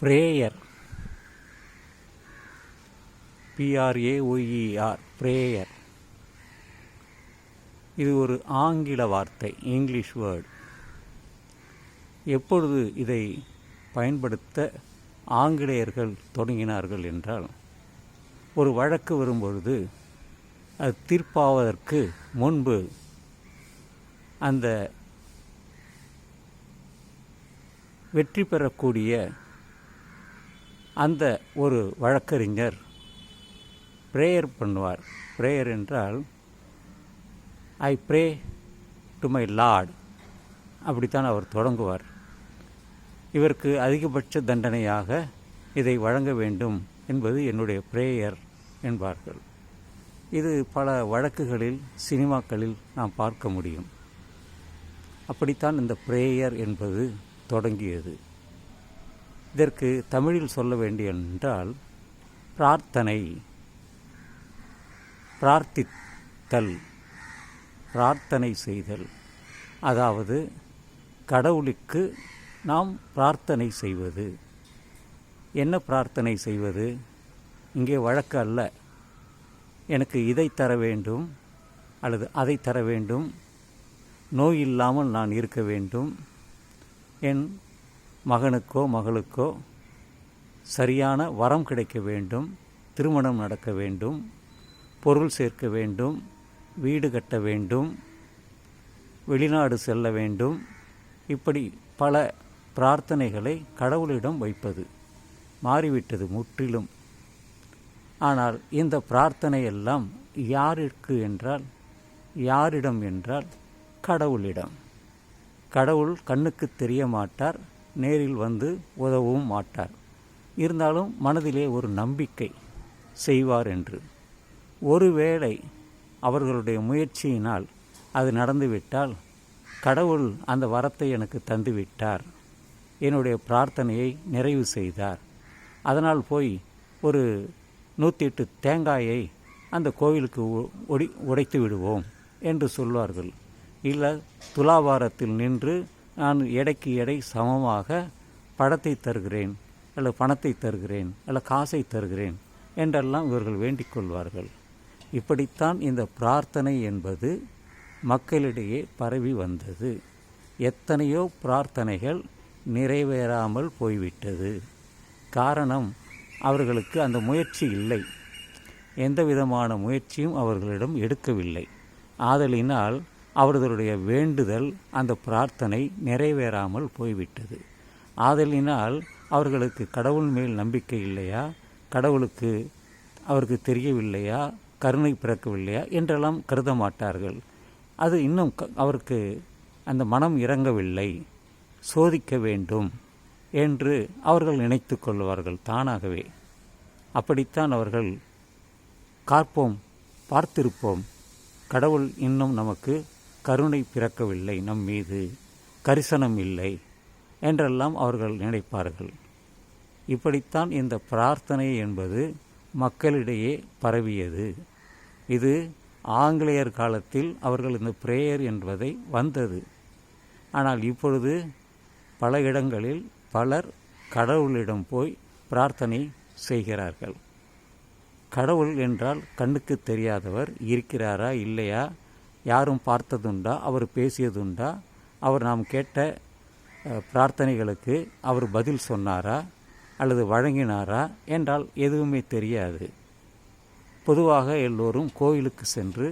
Prayer பிஆர்ஏஒஇஆர் prayer இது ஒரு ஆங்கில வார்த்தை இங்கிலீஷ் வேர்டு எப்பொழுது இதை பயன்படுத்த ஆங்கிலேயர்கள் தொடங்கினார்கள் என்றால் ஒரு வழக்கு வரும்பொழுது அது தீர்ப்பாவதற்கு முன்பு அந்த வெற்றி பெறக்கூடிய அந்த ஒரு வழக்கறிஞர் ப்ரேயர் பண்ணுவார். ப்ரேயர் என்றால் I pray to my lord அப்படித்தான் அவர் தொடங்குவார். இவருக்கு அதிகபட்ச தண்டனையாக இதை வழங்க வேண்டும் என்பது என்னுடைய பிரேயர் என்பார்கள். இது பல வழக்குகளில் சினிமாக்களில் நாம் பார்க்க முடியும். அப்படித்தான் இந்த பிரேயர் என்பது தொடங்கியது. இதற்கு தமிழில் சொல்ல வேண்டிய என்றால் பிரார்த்தனை பிரார்த்தித்தல் பிரார்த்தனை செய்தல். அதாவது கடவுளுக்கு நாம் பிரார்த்தனை செய்வது. என்ன பிரார்த்தனை செய்வது? இங்கே வழக்கு அல்ல. எனக்கு இதை தர வேண்டும் அல்லது அதை தர வேண்டும். நோய் இல்லாமல் நான் இருக்க வேண்டும். என் மகனுக்கோ மகளுக்கோ சரியான வரம் கிடைக்க வேண்டும் திருமணம் நடக்க வேண்டும் பொருள் சேர்க்க வேண்டும் வீடு கட்ட வேண்டும் வெளிநாடு செல்ல வேண்டும். இப்படி பல பிரார்த்தனைகளை கடவுளிடம் வைப்பது மாறிவிட்டது முற்றிலும். ஆனால் இந்த பிரார்த்தனை எல்லாம் யாருக்கு என்றால் யாரிடம் என்றால் கடவுளிடம். கடவுள் கண்ணுக்கு தெரிய மாட்டார் நேரில் வந்து உதவவும் மாட்டார். இருந்தாலும் மனதிலே ஒரு நம்பிக்கை செய்வார் என்று. ஒருவேளை அவர்களுடைய முயற்சியினால் அது நடந்துவிட்டால் கடவுள் அந்த வரத்தை எனக்கு தந்துவிட்டார். என்னுடைய பிரார்த்தனையை நிறைவு செய்தார். அதனால் போய் ஒரு நூற்றி எட்டு தேங்காயை அந்த கோவிலுக்கு ஒடி உடைத்து விடுவோம் என்று சொல்வார்கள். இல்லை துலாவாரத்தில் நின்று நான் எடைக்கு எடை சமமாக படத்தை தருகிறேன் அல்ல பணத்தை தருகிறேன் அல்ல காசை தருகிறேன் என்றெல்லாம் இவர்கள் வேண்டிக் கொள்வார்கள். இப்படித்தான் இந்த பிரார்த்தனை என்பது மக்களிடையே பரவி வந்தது. எத்தனையோ பிரார்த்தனைகள் நிறைவேறாமல் போய்விட்டது. காரணம் அவர்களுக்கு அந்த முயற்சி இல்லை. எந்த விதமான முயற்சியும் அவர்களிடம் எடுக்கவில்லை. ஆதலினால் அவர்களுடைய வேண்டுதல் அந்த பிரார்த்தனை நிறைவேறாமல் போய்விட்டது. ஆதலினால் அவர்களுக்கு கடவுள் மேல் நம்பிக்கை இல்லையா? கடவுளுக்கு அவருக்கு தெரியவில்லையா? கருணை பிறக்கவில்லையா? என்றெல்லாம் கருத மாட்டார்கள் அது இன்னும் அவருக்கு அந்த மனம் இறங்கவில்லை. சோதிக்க வேண்டும் என்று அவர்கள் நினைத்து கொள்வார்கள் தானாகவே. அப்படித்தான் அவர்கள் காப்போம் பார்த்திருப்போம். கடவுள் இன்னும் நமக்கு கருணை பிறக்கவில்லை நம் மீது கரிசனம் இல்லை என்றெல்லாம் அவர்கள் நினைப்பார்கள். இப்படித்தான் இந்த பிரார்த்தனை என்பது மக்களிடையே பரவியது. இது ஆங்கிலேயர் காலத்தில் அவர்கள் இந்த பிரேயர் என்பதை வந்தது. ஆனால் இப்பொழுது பல இடங்களில் பலர் கடவுளிடம் போய் பிரார்த்தனை செய்கிறார்கள். கடவுள் என்றால் கண்ணுக்கு தெரியாதவர் இருக்கிறாரா இல்லையா? யாரும் பார்த்ததுண்டா? அவர் பேசியதுண்டா? அவர் நாம் கேட்ட பிரார்த்தனைகளுக்கு அவர் பதில் சொன்னாரா? அல்லது வழங்கினாரா? என்றால் எதுவுமே தெரியாது. பொதுவாக எல்லோரும் கோயிலுக்கு சென்று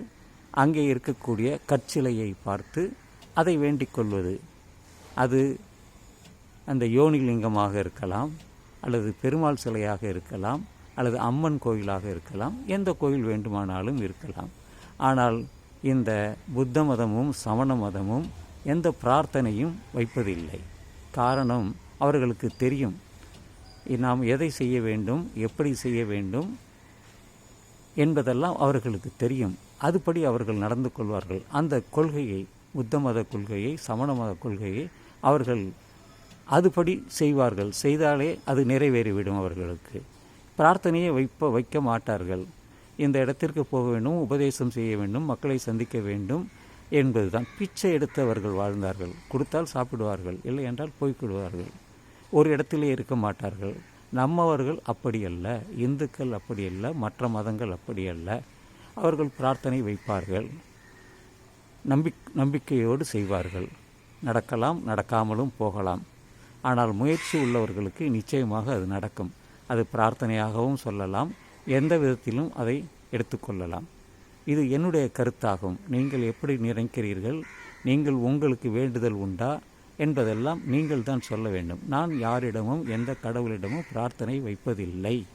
அங்கே இருக்கக்கூடிய கற்சிலையை பார்த்து அதை வேண்டிக் கொள்வது. அது அந்த யோனிலிங்கமாக இருக்கலாம் அல்லது பெருமாள் சிலையாக இருக்கலாம் அல்லது அம்மன் கோயிலாக இருக்கலாம் எந்த கோயில் வேண்டுமானாலும் இருக்கலாம். ஆனால் இந்த புத்த மதமும் சமண மதமும் எந்த பிரார்த்தனையும் வைப்பதில்லை. காரணம் அவர்களுக்கு தெரியும். நாம் எதை செய்ய வேண்டும் எப்படி செய்ய வேண்டும் என்பதெல்லாம் அவர்களுக்கு தெரியும். அதுபடி அவர்கள் நடந்து கொள்வார்கள். அந்த கொள்கையை புத்த மத கொள்கையை சமண மத கொள்கையை அவர்கள் அதுபடி செய்வார்கள். செய்தாலே அது நிறைவேறிவிடும் அவர்களுக்கு. பிரார்த்தனையை வைப்ப வைக்க மாட்டார்கள். இந்த இடத்திற்கு போக வேண்டும் உபதேசம் செய்ய வேண்டும் மக்களை சந்திக்க வேண்டும் என்பதுதான். பிச்சை எடுத்தவர்கள் வாழ்ந்தார்கள். கொடுத்தால் சாப்பிடுவார்கள் இல்லை என்றால் போய்விடுவார்கள். ஒரு இடத்திலே இருக்க மாட்டார்கள். நம்மவர்கள் அப்படி அல்ல இந்துக்கள் அப்படி அல்ல மற்ற மதங்கள் அப்படி அல்ல. அவர்கள் பிரார்த்தனை வைப்பார்கள். நம்பிக் நம்பிக்கையோடு செய்வார்கள். நடக்கலாம் நடக்காமலும் போகலாம். ஆனால் முயற்சி உள்ளவர்களுக்கு நிச்சயமாக அது நடக்கும். அது பிரார்த்தனையாகவும் சொல்லலாம். எந்த விதத்திலும் அதை எடுத்துக்கொள்ளலாம். இது என்னுடைய கருத்தாகும். நீங்கள் எப்படி நினைக்கிறீர்கள்? நீங்கள் உங்களுக்கு வேண்டுதல் உண்டா? என்பதெல்லாம் நீங்கள் தான் சொல்ல வேண்டும். நான் யாரிடமும் எந்த கடவுளிடமும் பிரார்த்தனை வைப்பதில்லை.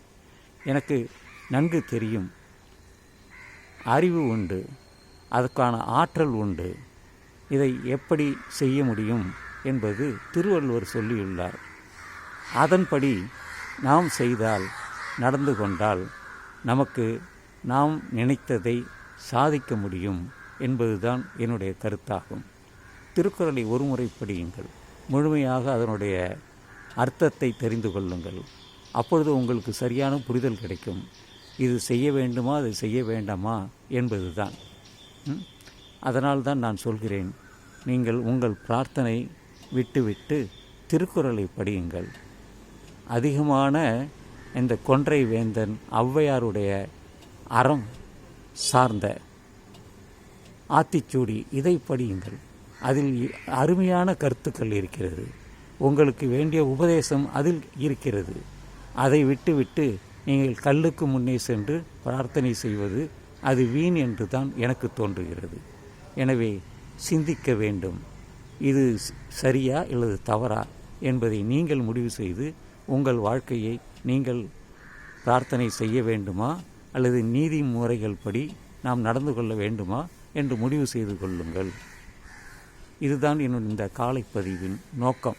எனக்கு நன்கு தெரியும். அறிவு உண்டு. அதற்கான ஆற்றல் உண்டு. இதை எப்படி செய்ய முடியும்? என்பது திருவள்ளுவர் சொல்லியுள்ளார். அதன்படி நாம் செய்தால் நடந்து கொண்டால் நமக்கு நாம் நினைத்ததை சாதிக்க முடியும் என்பதுதான் என்னுடைய கருத்தாகும். திருக்குறளை ஒருமுறை படியுங்கள். முழுமையாக அதனுடைய அர்த்தத்தை தெரிந்து கொள்ளுங்கள். அப்பொழுது உங்களுக்கு சரியான புரிதல் கிடைக்கும். இது செய்ய வேண்டுமா அது செய்ய வேண்டாமா என்பதுதான். அதனால் அதனால்தான் நான் சொல்கிறேன். நீங்கள் உங்கள் பிரார்த்தனை விட்டுவிட்டு திருக்குறளை படியுங்கள். அதிகமான இந்த கொன்றை வேந்தன் ஔவையாருடைய அறம் சார்ந்த ஆத்திச்சூடி இதை படியுங்கள். அதில் அருமையான கருத்துக்கள் இருக்கிறது. உங்களுக்கு வேண்டிய உபதேசம் அதில் இருக்கிறது. அதை விட்டுவிட்டு நீங்கள் கல்லுக்கு முன்னே சென்று பிரார்த்தனை செய்வது அது வீண் என்று தான் எனக்கு தோன்றுகிறது. எனவே சிந்திக்க வேண்டும். இது சரியா அல்லது தவறா என்பதை நீங்கள் முடிவு செய்து உங்கள் வாழ்க்கையை நீங்கள் பிரார்த்தனை செய்ய வேண்டுமா? அல்லது நீதி முறைகள் படி நாம் நடந்து கொள்ள வேண்டுமா? என்று முடிவு செய்து கொள்ளுங்கள். இதுதான் என்னுடைய இந்த காலை பதிவின் நோக்கம்.